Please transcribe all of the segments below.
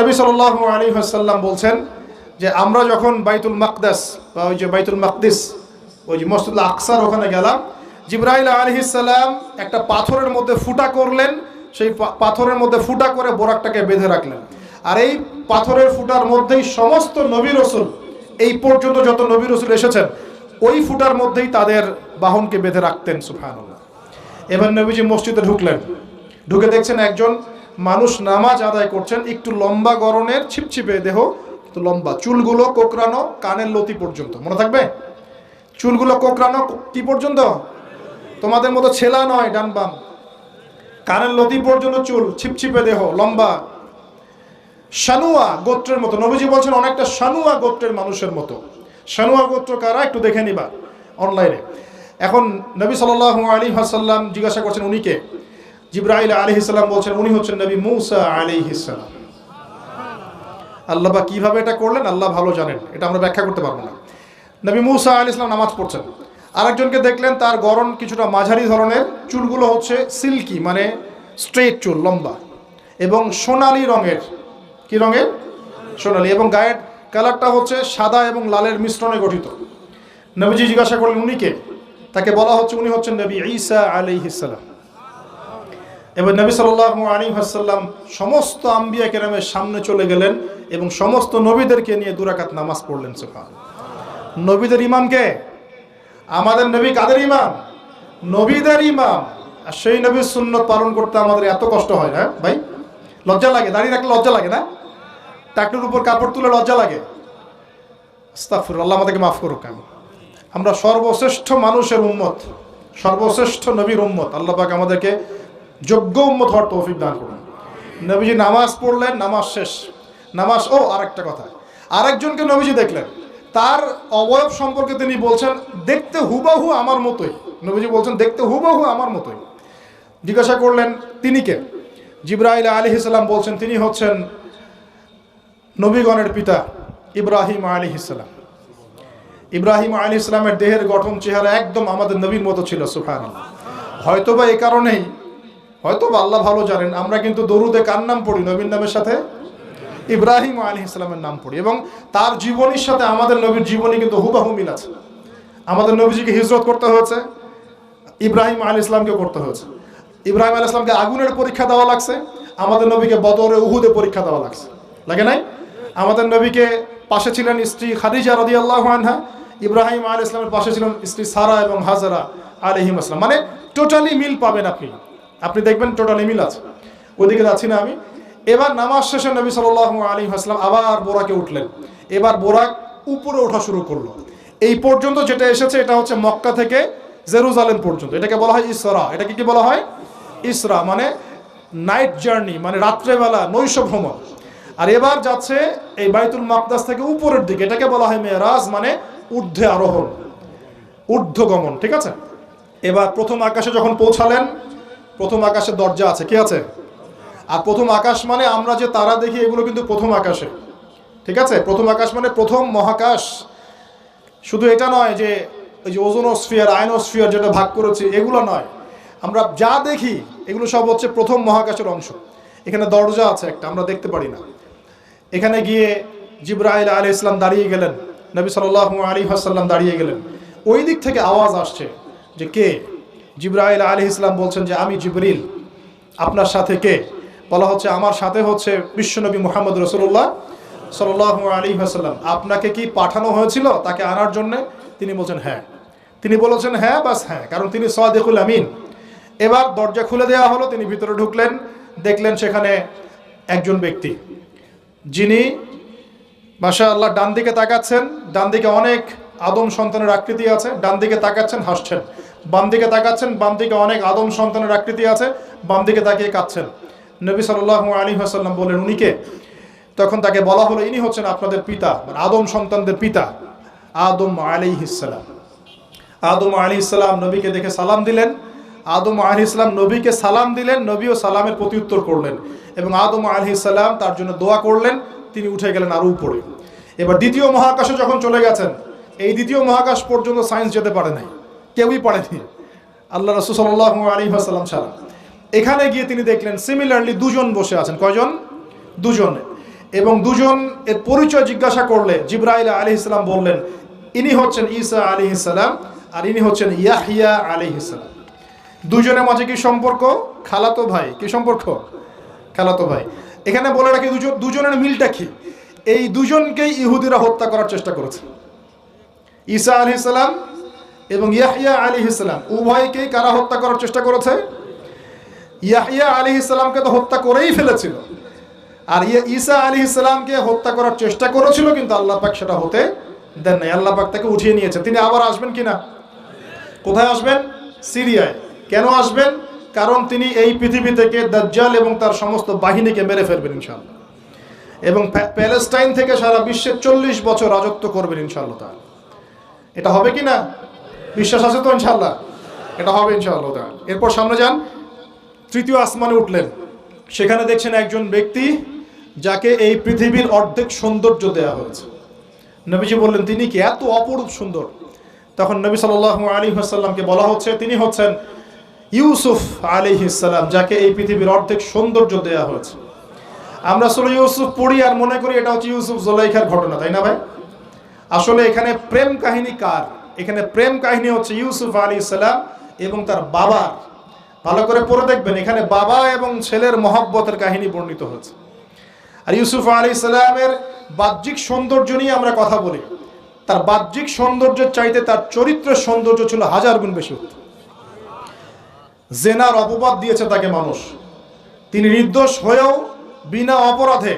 নবী সাল্লাহ আলী হাসাল্লাম বলছেন যে আমরা যখন বাইতুল মাকদাস বা ওই যে বাইতুল মাকদিস, ওই যে মসজিদ আকসার ওখানে গেলাম, জিব্রাইল আলহিসাল্লাম একটা পাথরের মধ্যে ফুটা করলেন, সেই পাথরের মধ্যে ফুটা করে বোরাকটাকে বেঁধে রাখলেন। আর এই পাথরের ফুটার মধ্যেই সমস্ত নবী রসুল, এই পর্যন্ত যত নবী রসুল এসেছেন, ওই ফুটার মধ্যেই তাদের বাহনকে বেঁধে রাখতেন সুফানুল্লাহ এবার নবীজি মসজিদে ঢুকলেন। ঢুকে দেখছেন একজন মানুষ নামাজ আদায় করছেন, একটু লম্বা গরনের ছিপছিপে দেহ তো লম্বা। চুলগুলো কোকরানো কানের লতি পর্যন্ত। মনে থাকবে? চুলগুলো কোকড়ানো কি পর্যন্ত? তোমাদের মতো ছেলা নয়, ডান বাম। কানের লতি পর্যন্ত চুল, ছিপছিপে দেহ, লম্বা। শানুয়া গোত্রের মতো। নবীজি বলছেন, অনেকটা শানুয়া গোত্রের মানুষের মতো। শানুয়া গোত্র কারা? একটু দেখে নিবা। অনলাইনে। এখন নবী সাল্লাহ আলী হাসাল্লাম জিজ্ঞাসা করছেন উনিকে জিব্রাইল আলী বলছেন, উনি হচ্ছেন নবী মৌসা আলী ইসলাম আল্লাহ কীভাবে এটা করলেন, আল্লাহ ভালো জানেন। এটা আমরা ব্যাখ্যা করতে পারব না। নবী মুসা আলী ইসলাম নামাজ পড়ছেন। আরেকজনকে দেখলেন, তার গরম কিছুটা মাঝারি ধরনের, চুলগুলো হচ্ছে সিল্কি মানে স্ট্রেট চুল, লম্বা। এবং সোনালি রঙের। কি রঙের? সোনালি। এবং গায়ের কালারটা হচ্ছে সাদা এবং লালের মিশ্রণে গঠিত। নবীজি জিজ্ঞাসা করলেন উনিকে তাকে বলা হচ্ছে, উনি হচ্ছেন নবী ঈসা আলি ইসালাম এবার নবী সাল্লাহ আলী হাসাল্লাম সমস্ত আম্বিয়া কেরামের সামনে চলে গেলেন এবং সমস্ত নবীদেরকে নিয়ে দুরাকাত নামাজ পড়লেন সুফান নবীদের ইমামকে আমাদের নবী কাদের ইমাম? নবীদের ইমাম। আর সেই নবীর সুন্নত পালন করতে আমাদের এত কষ্ট হয় না ভাই? লজ্জা লাগে, দাঁড়িয়ে রাখলে লজ্জা লাগে না? টাকটুর উপর কাপড় তুলে লজ্জা লাগে? আস্তাগফির আল্লাহ আমাদেরকে মাফ করুক আমি আমরা সর্বশ্রেষ্ঠ মানুষের উম্মত, সর্বশ্রেষ্ঠ নবীর উম্মত, আল্লাহ পাক আমাদেরকে যোগ্য উম্মত হওয়ার তৌফিক দান করুন। নবীজি নামাজ পড়লেন, নামাজ শেষ। নামাজ, ও আরেকটা কথা। আরেকজনকে নবীজি দেখলেন। তার অবয়ব সম্পর্কে তিনি বলছেন, দেখতে হুবাহু আমার মতোই। নবীজি বলছেন, দেখতে হুবাহু আমার মতোই। জিজ্ঞাসা করলেন, তিনি কে? জিব্রাইল আলী ইসলাম বলছেন, তিনি হচ্ছেন নবীগণের পিতা ইব্রাহিম আলী ইসলাম ইব্রাহিম আলী ইসলামের দেহের গঠন, চেহারা একদম আমাদের নবীর মতো ছিল সুফান হয়তোবা এ কারণেই হয়তোবা আল্লাহ ভালো জানেন, আমরা কিন্তু দরুদে কার নাম পড়ি? নবীর নামের সাথে? ইব্রাহিম আলী ইসলামের নাম পড়ি। এবং তার জীবনীর সাথে আমাদের নবীর জীবনী কিন্তু হুবাহু মিল আছে। আমাদের নবীজিকে হিজরত করতে হয়েছে, ইব্রাহিম আলী ইসলামকে করতে হয়েছে। ইব্রাহিম আলী ইসলামকে আগুনের পরীক্ষা দেওয়া লাগছে, আমাদের নবীকে বদরে উহুদে পরীক্ষা দেওয়া লাগছে। লাগে নাই? আমাদের নবীকে পাশে ছিলেন স্ত্রী খাদিজা রদি আল্লাহ আনহা, ইব্রাহিম আলী ইসলামের পাশে ছিলেন স্ত্রী সারা এবং হাজারা আলহিম আসলাম মানে টোটালি মিল পাবেন আপনি। আপনি দেখবেন টোটালি মিল আছে। ওইদিকে যাচ্ছি না আমি। এবার নামাজ শেষে নবী সাল আলী আসলাম আবার বোরাকে উঠলেন। এবার বোরাক উপরে ওঠা শুরু করল। এই পর্যন্ত যেটা এসেছে, এটা হচ্ছে মক্কা থেকে জেরুজালেম পর্যন্ত। এটাকে বলা হয় ইসরা। এটাকে কি বলা হয়? ইসরা মানে নাইট জার্নি মানে রাত্রেবেলা নৈশ ভ্রমণ আর এবার যাচ্ছে এই বাইতুল মাকদাস থেকে উপরের দিকে। এটাকে বলা হয় মেয়েরাজ মানে ঊর্ধ্বে আরোহণ, ঊর্ধ্বগমন, ঠিক আছে? এবার প্রথম আকাশে যখন পৌঁছালেন প্রথম আকাশে দরজা আছে, কি আছে? আর প্রথম আকাশ মানে আমরা যে তারা দেখি, এগুলো কিন্তু প্রথম আকাশে। ঠিক আছে? প্রথম আকাশ মানে প্রথম মহাকাশ। শুধু এটা নয় যে, ওই যে ওজোনোস্ফিয়ার, আয়নোস্ফিয়ার যেটা ভাগ করেছে, এগুলো নয়। আমরা যা দেখি, এগুলো সব হচ্ছে প্রথম মহাকাশের অংশ। এখানে দরজা আছে একটা, আমরা দেখতে পারি না। এখানে গিয়ে জিব্রাইল আলী ইসলাম দাঁড়িয়ে গেলেন। নবী সাল আলী হাসাল্লাম দাঁড়িয়ে গেলেন। ওই দিক থেকে আওয়াজ আসছে যে কে? জিব্রাইল আলী ইসলাম বলছেন যে, আমি জিবরিল, আপনার সাথে কে? বলা হচ্ছে, আমার সাথে হচ্ছে বিশ্বনবী মোহাম্মদ রসুল্লাহ সাল আলী হাসাল্লাম আপনাকে কি পাঠানো হয়েছিল তাকে আনার জন্যে? তিনি বলছেন হ্যাঁ। তিনি বলেছেন হ্যাঁ বাস হ্যাঁ। কারণ তিনি সাদেকুল আমিন। এবার দরজা খুলে দেওয়া হলো, তিনি ভিতরে ঢুকলেন, দেখলেন সেখানে একজন ব্যক্তি। যিনি মাসা আল্লাহ ডান দিকে তাকাচ্ছেন, ডান দিকে অনেক আদম সন্তানের আকৃতি আছে, ডান দিকে তাকাচ্ছেন, হাসছেন। বাম দিকে তাকাচ্ছেন, বাম দিকে অনেক আদম সন্তানের আকৃতি আছে, বাম দিকে তাকিয়ে কাঁদছেন। নবী সাল্লাহ আলী হাসাল্লাম বলেন উনিকে তখন তাকে বলা হলো, ইনি হচ্ছেন আপনাদের পিতা মানে আদম সন্তানদের পিতা, আদম আলী ইসালাম আদম আলী ইসলাম নবীকে দেখে সালাম দিলেন। আদম আলী ইসলাম নবীকে সালাম দিলেন, নবীও সালামের প্রত্যুত্তর করলেন এবং আদম আলী ইসলাম তার জন্য দোয়া করলেন, তিনি উঠে গেলেন আরও উপরে। এবার দ্বিতীয় মহাকাশে যখন চলে গেছেন, এই দ্বিতীয় মহাকাশ পর্যন্ত সায়েন্স যেতে পারে নাই। কেউই পড়েনি। আল্লাহ রসুল সাল্লাহ আলী আসাল্লাম ছাড়া। এখানে গিয়ে তিনি দেখলেন সিমিলারলি দুজন বসে আছেন। কয়জন? দুজন। এবং দুজন এর পরিচয় জিজ্ঞাসা করলে জিব্রাইল আলী ইসলাম বললেন, ইনি হচ্ছেন ঈসা আলী ইসলাম আর ইনি হচ্ছেন ইয়াহিয়া আলী ইসলাম দুজনের মাঝে কি সম্পর্ক? খালাতো ভাই। কি সম্পর্ক? খালাতো ভাই। এখানে বলে রাখি, দুজন দুজনের মিলটা কি? এই দুজনকেই ইহুদিরা হত্যা করার চেষ্টা করেছে। ঈসা আলী ইসলাম এবং ইয়াহিয়া আলী ইসলাম উভয়কেই কারা হত্যা করার চেষ্টা করেছে? ইয়াহিয়া আলী ইসলামকে তো হত্যা করেই ফেলেছিল। আর ইয়ে ঈসা আলী ইসলামকে হত্যা করার চেষ্টা করেছিল, কিন্তু আল্লাহ পাক সেটা হতে দেন নাই। আল্লাহ পাক তাকে উঠিয়ে নিয়েছে। তিনি আবার আসবেন কিনা? কোথায় আসবেন? সিরিয়ায়। কেন আসবেন? কারণ তিনি এই পৃথিবী থেকে দাজ্জাল এবং তার সমস্ত বাহিনীকে মেরে ফেলবেন ইনশাআল্লাহ। এবং প্যালেস্টাইন থেকে সারা বিশ্বে চল্লিশ বছর রাজত্ব করবেন ইনশাআল্লাহ তাআলা। এটা হবে কি না বিশ্বাস আছে তো ইনশাআল্লাহ? এটা হবে ইনশাআল্লাহ এরপর সামনে যান। তৃতীয় আসমানে উঠলেন। সেখানে দেখছেন একজন ব্যক্তি যাকে এই পৃথিবীর অর্ধেক সৌন্দর্য দেয়া হয়েছে। নবীজি বললেন, তিনি কি এত অপরূপ সুন্দর? তখন নবী সাল্লাল্লাহু আলী হাসাল্লামকে বলা হচ্ছে, তিনি হচ্ছেন ইউসুফ আলী ইসাল্লাম যাকে এই পৃথিবীর অর্ধেক সৌন্দর্য দেয়া হয়েছে। আমরা আসলে ইউসুফ পড়ি আর মনে করি এটা হচ্ছে ইউসুফ জোলাইখার ঘটনা, তাই না ভাই? আসলে এখানে প্রেম কাহিনী কার? এখানে প্রেম কাহিনী হচ্ছে ইউসুফ আলী ইসলাম এবং তার বাবার ভালো করে পড়ে দেখবেন, এখানে বাবা এবং ছেলের মহব্বতের কাহিনী বর্ণিত হয়েছে। আর ইউসুফ আলী ইসলামের বাহ্যিক সৌন্দর্য নিয়ে আমরা কথা বলি। তার বাহ্যিক সৌন্দর্যের চাইতে তার চরিত্রের সৌন্দর্য ছিল হাজার গুণ বেশি। জেনার অপবাদ দিয়েছে তাকে মানুষ। তিনি নির্দোষ হয়েও বিনা অপরাধে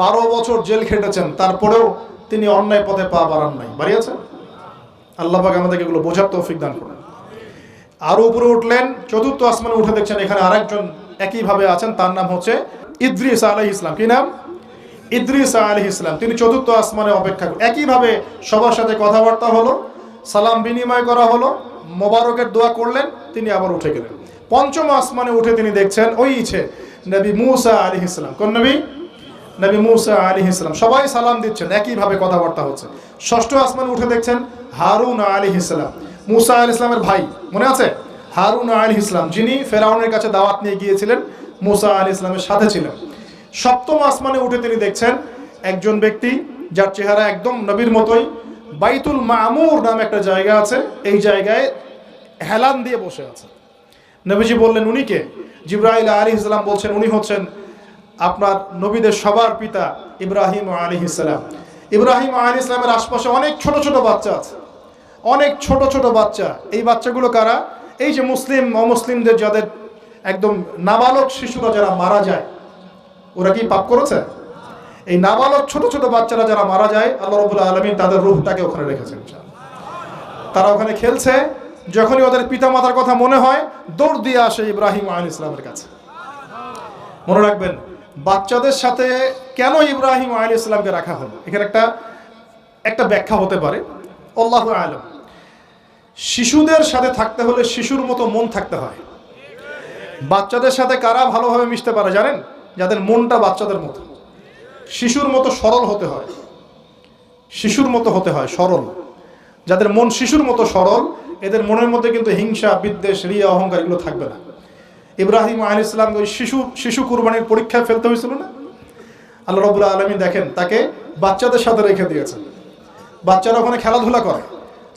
বারো বছর জেল খেটেছেন। তারপরেও তিনি অন্যায় পথে পা বাড়ান নাই। বাড়িয়েছেন আল্লাহ পাক আমাদেরকে এগুলো বোঝার তৌফিক দান করেন। আরও উপরে উঠলেন, চতুর্থ আসমানে উঠে দেখছেন এখানে আরেকজন একইভাবে আছেন, তার নাম হচ্ছে ইদ্রিস আলহ ইসলাম কি নাম? ইদ্রিস আলহ ইসলাম তিনি চতুর্থ আসমানে অপেক্ষা করেন একইভাবে সবার সাথে কথাবার্তা হলো, সালাম বিনিময় করা হলো, মোবারকের দোয়া করলেন, তিনি আবার উঠে গেলেন। পঞ্চম আসমানে উঠে তিনি দেখছেন, ওই ইচ্ছে নবী মুসা আলী ইসলাম কোন নবী? নবী মুসা আলী ইসলাম সবাই সালাম দিচ্ছেন, একইভাবে কথাবার্তা হচ্ছে। ষষ্ঠ আসমানে উঠে দেখছেন হারুন আলী ইসলাম মুসা আলী ইসলামের ভাই, মনে আছে? হারুন আলী ইসলাম যিনি ফেরাউনের কাছে দাওয়াত নিয়ে গিয়েছিলেন, মুসা আলী ইসলামের সাথে ছিলেন। সপ্তম আসমানে উঠে তিনি দেখছেন একজন ব্যক্তি, যার চেহারা একদম নবীর মতোই, বাইতুল মামুর নামে একটা জায়গা আছে, এই জায়গায় হেলান দিয়ে বসে আছে। নবীজি বললেন, উনি কে? জিব্রাইল আলী ইসলাম বলছেন, উনি হচ্ছেন আপনার নবীদের সবার পিতা ইব্রাহিম আলী ইসলাম ইব্রাহিম আলী ইসলামের আশপাশে অনেক ছোট ছোট বাচ্চা আছে। অনেক ছোট ছোট বাচ্চা। এই বাচ্চাগুলো কারা? এই যে মুসলিম, অমুসলিমদের যাদের একদম নাবালক শিশুরা যারা মারা যায়, ওরা কি পাপ করেছে? এই নাবালক ছোট ছোট বাচ্চারা যারা মারা যায়, আল্লাহ রবুল্লা আলমিন তাদের রূপটাকে ওখানে রেখেছেন তারা ওখানে খেলছে। যখনই ওদের পিতামাতার কথা মনে হয়, দৌড় দিয়ে আসে ইব্রাহিম আল ইসলামের কাছে। মনে রাখবেন বাচ্চাদের সাথে কেন ইব্রাহিম আল ইসলামকে রাখা হলো? এখানে একটা একটা ব্যাখ্যা হতে পারে। আল্লাহ আলম। শিশুদের সাথে থাকতে হলে শিশুর মতো মন থাকতে হয়। বাচ্চাদের সাথে কারা ভালোভাবে মিশতে পারে জানেন? যাদের মনটা বাচ্চাদের মতো। শিশুর মতো সরল হতে হয়। শিশুর মতো হতে হয়, সরল। যাদের মন শিশুর মতো সরল, এদের মনের মধ্যে কিন্তু হিংসা, বিদ্বেষ, রিয়া, অহংকার এগুলো থাকবে না। ইব্রাহিম আল ইসলাম ওই শিশু শিশু কুরবানির পরীক্ষায় ফেলতে হয়েছিল না? আল্লাহ রবুল্লা আলমী দেখেন, তাকে বাচ্চাদের সাথে রেখে দিয়েছেন। বাচ্চারা ওখানে খেলাধুলা করে।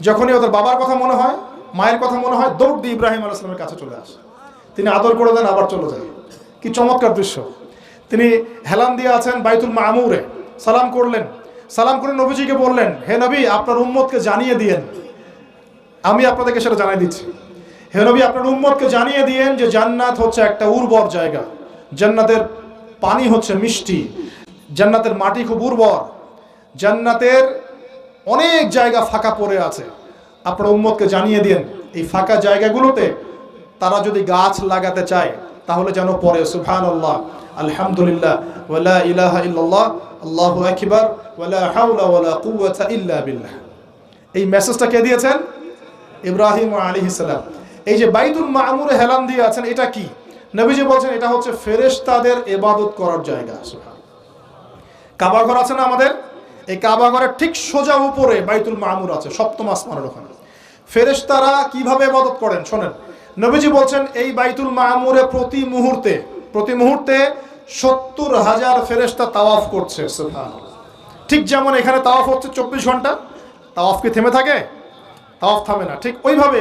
যখনই ওদের বাবার কথা মনে হয়, মায়ের কথা মনে হয়, দৌড় দিয়ে ইব্রাহিম আল ইসলামের কাছে চলে আসে। তিনি আদর করে দেন, আবার চলে যায়। কি চমৎকার দৃশ্য। তিনি হেলান দিয়ে আছেন বাইতুল মামুরে। সালাম করলেন। সালাম করে নবীজিকে বললেন, হে নবী, আপনার উম্মতকে জানিয়ে দিয়েন। আমি আপনাদেরকে সেটা জানাই দিচ্ছি। হে আপনার উম্মতকে জানিয়ে দিয়েন যে জান্নাত হচ্ছে একটা উর্বর জায়গা। জান্নাতের পানি হচ্ছে মিষ্টি। জান্নাতের মাটি খুব উর্বর। জান্নাতের অনেক জায়গা ফাঁকা পড়ে আছে। আপনার উম্মতকে জানিয়ে দিন এই ফাঁকা জায়গাগুলোতে তারা যদি গাছ লাগাতে চায়, তাহলে যেন পরে সুফান আল্লাহ আলহামদুলিল্লাহ ওয়ালা ইলাহা ইল্লাল্লাহ, আল্লাহু আকবার ওয়ালা হাওলা ওয়ালা কুওয়াতা ইল্লা বিল্লাহ। এই মেসেজটা কে দিয়েছেন? ইব্রাহিম আলাইহিস সালাম। এই যে বাইতুল মামুরে হেলান দিয়ে আছেন, এটা কি? নবীজি বলছেন, এটা হচ্ছে ফেরেশতাদের ইবাদত করার জায়গা সুবহান কাবা ঘর আছে না আমাদের? এই কাবা ঘরের ঠিক সোজা উপরে বাইতুল মামুর আছে, সপ্তম আসমানের ওখানে। ফেরেশতারা কীভাবে ইবাদত করেন, শোনেন। নবীজি বলছেন, এই বাইতুল মামুরে প্রতি মুহূর্তে প্রতি মুহূর্তে সত্তর হাজার ফেরেস্তা তাওয়াফ করছে ঠিক যেমন এখানে তাওয়াফ হচ্ছে চব্বিশ ঘণ্টা, তাওয়াফ কি থেমে থাকে? তাওয়াফ থামে না। ঠিক ওইভাবে